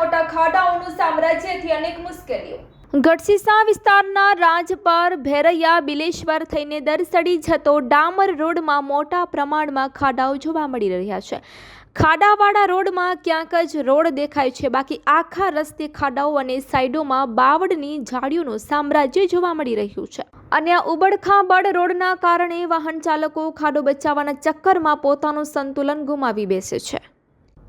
મોટા ખાડાઓનું સામ્રાજ્યથી અનેક મુશ્કેલીઓ. ગઢસીસા વિસ્તારના રાજપર, ભેરૈયા, બિલેશ્વર થઈને દરસડી જતો ડામર રોડમાં મોટા પ્રમાણમાં ખાડાઓ જોવા મળી રહ્યા છે. ખાડાવાળા રોડમાં ક્યાંક જ રોડ દેખાય છે. બાકી આખા રસ્તે ખાડાઓ અને સાઈડોમાં બાવળની ઝાડીઓનું સામ્રાજ્ય જોવા મળી રહ્યું છે. અને આ ઉબડખાબડ રોડના કારણે વાહન ચાલકો ખાડો બચાવવાના ચક્કરમાં પોતાનું સંતુલન ગુમાવી બેસે છે.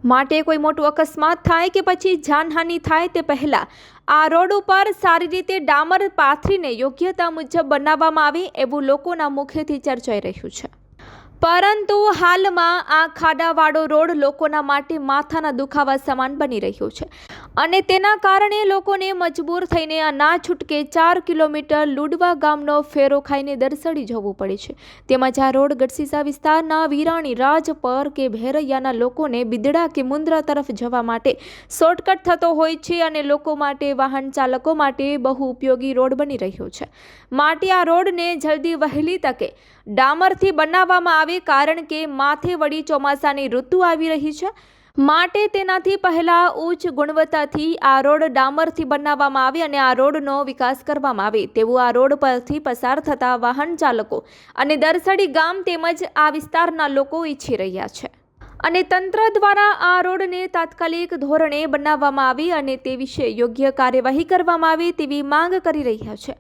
માટે કોઈ મોટું અકસ્માત થાય કે પછી જાનહાનિ થાય તે પહેલાં આ રોડ ઉપર સારી રીતે ડામર પાથરીને યોગ્યતા મુજબ બનાવવામાં આવે એવું લોકોના મુખેથી ચર્ચાઈ રહ્યું છે. પરંતુ હાલમાં આ ખાડાવાળો રોડ લોકોના માટે માથાના દુખાવા સમાન બની રહ્યો છે. અને તેના કારણે લોકોને મજબૂર થઈને આ ના છૂટકે ચાર કિલોમીટર લુડવા ગામનો ફેરો ખાઈને દરસડી જવું પડે છે. તેમજ આ રોડ ગઢસીસા વિસ્તારના વિરાણી રાજપર કે ભેરૈયાના લોકોને બિદડા કે મુંદ્રા તરફ જવા માટે શોર્ટકટ થતો હોય છે અને લોકો માટે, વાહન ચાલકો માટે બહુ ઉપયોગી રોડ બની રહ્યો છે. માટે આ રોડને જલ્દી વહેલી તકે ડામરથી બનાવવામાં આવે કારણ કે માથે વળી ચોમાસાની ઋતુ આવી રહી છે. માટે તેનાથી પહેલાં ઉચ્ચ ગુણવત્તાથી આ રોડ ડામરથી બનાવવામાં આવે અને આ રોડનો વિકાસ કરવામાં આવે તેવું આ રોડ પરથી પસાર થતા વાહન ચાલકો અને દરસડી ગામ તેમજ આ વિસ્તારના લોકો ઈચ્છી રહ્યા છે. અને તંત્ર દ્વારા આ રોડને તાત્કાલિક ધોરણે બનાવવામાં આવે અને તે વિશે યોગ્ય કાર્યવાહી કરવામાં આવે તેવી માંગ કરી રહ્યા છે.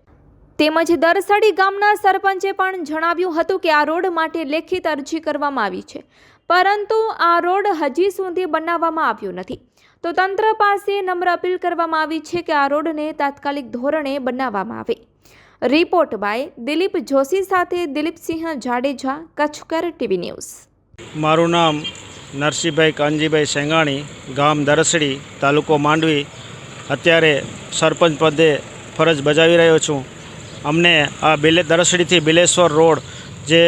તેમજ દરસડી ગામના સરપંચે પણ જણાવ્યું હતું કે આ રોડ માટે લેખિત અરજી કરવામાં આવી છે. પરંતુ આ રોડ હજી સુધી બનાવવામાં આવ્યો નથી. તો તંત્ર પાસે નમ્ર અપીલ કરવામાં આવી છે કે આ રોડને તાત્કાલિક ધોરણે બનાવવામાં આવે. રિપોર્ટ બાય દિલીપ જોશી સાથે દિલીપસિંહ જાડેજા, કચ્છકર ટીવી ન્યૂઝ. મારું નામ નરસિંહભાઈ કાનજીભાઈ સેંગાણી, ગામ દરસડી, તાલુકો માંડવી. અત્યારે સરપંચ પદે ફરજ બજાવી રહ્યો છું. અમને આ બિલે દરસડીથી બિલેશ્વર રોડ જે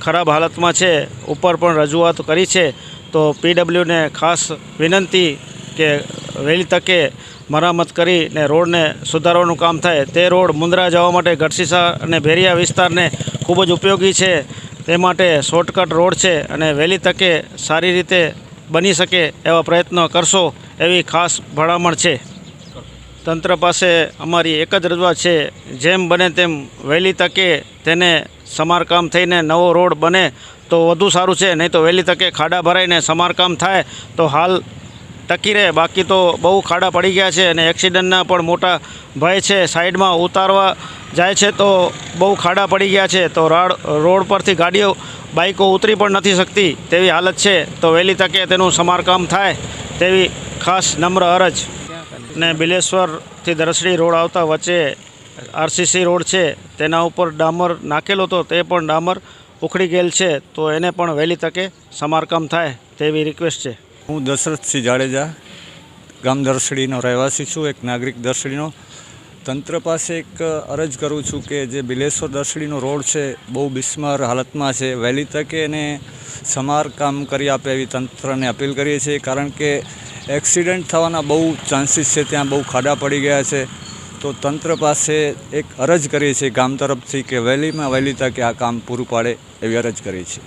ખરાબ હાલતમાં છે, ઉપર પણ રજૂઆત કરી છે, તો પીડબ્લ્યુને ખાસ વિનંતી કે વહેલી તકે મરામત કરીને રોડને સુધારવાનું કામ થાય. તે રોડ મુંદ્રા જવા માટે ગઢસીસા અને ભેરિયા વિસ્તારને ખૂબ જ ઉપયોગી છે. તે માટે શોર્ટકટ રોડ છે અને વહેલી તકે સારી રીતે બની શકે એવા પ્રયત્નો કરશો એવી ખાસ ભલામણ છે. તંત્ર પાસે અમારી એક જ રજૂઆત છે, જેમ બને તેમ વહેલી તકે તેને સમારકામ થઈને નવો રોડ બને તો વધુ સારું છે, નહીં તો વહેલી તકે ખાડા ભરાઈને સમારકામ થાય તો હાલ ટકી રહે. બાકી તો બહુ ખાડા પડી ગયા છે અને એક્સિડન્ટના પણ મોટા ભય છે. સાઈડમાં ઉતારવા જાય છે તો બહુ ખાડા પડી ગયા છે, તો રાડ, રોડ પરથી ગાડીઓ બાઇકો ઉતરી પણ નથી શકતી તેવી હાલત છે. તો વહેલી તકે તેનું સમારકામ થાય તેવી ખાસ નમ્ર અરજ. ને બિલેશ્વરથી દરસડી રોડ આવતા વચ્ચે આરસીસી રોડ છે, તેના ઉપર ડામર નાખેલો હતો, તે પણ ડામર ઉખડી ગયેલ છે, તો એને પણ વહેલી તકે સમારકામ થાય તેવી રિક્વેસ્ટ છે. હું દશરથસિંહ જાડેજા, ગામ દરસડીનો રહેવાસી છું, એક નાગરિક દરસડીનો. તંત્ર પાસે એક અરજ કરું છું કે જે બિલેશ્વર દરસડીનો રોડ છે, બહુ બિસ્માર હાલતમાં છે, વહેલી તકે એને સમારકામ કરી આપે એવી તંત્રને અપીલ કરીએ છીએ, કારણ કે એક્સિડન્ટ થવાના બહુ ચાન્સીસ છે, ત્યાં બહુ ખાડા પડી ગયા છે. તો તંત્ર પાસે એક અરજ કરીએ છીએ ગામ તરફથી કે વહેલીમાં વહેલી તકે આ કામ પૂરું પાડે એવી અરજ કરીએ છીએ.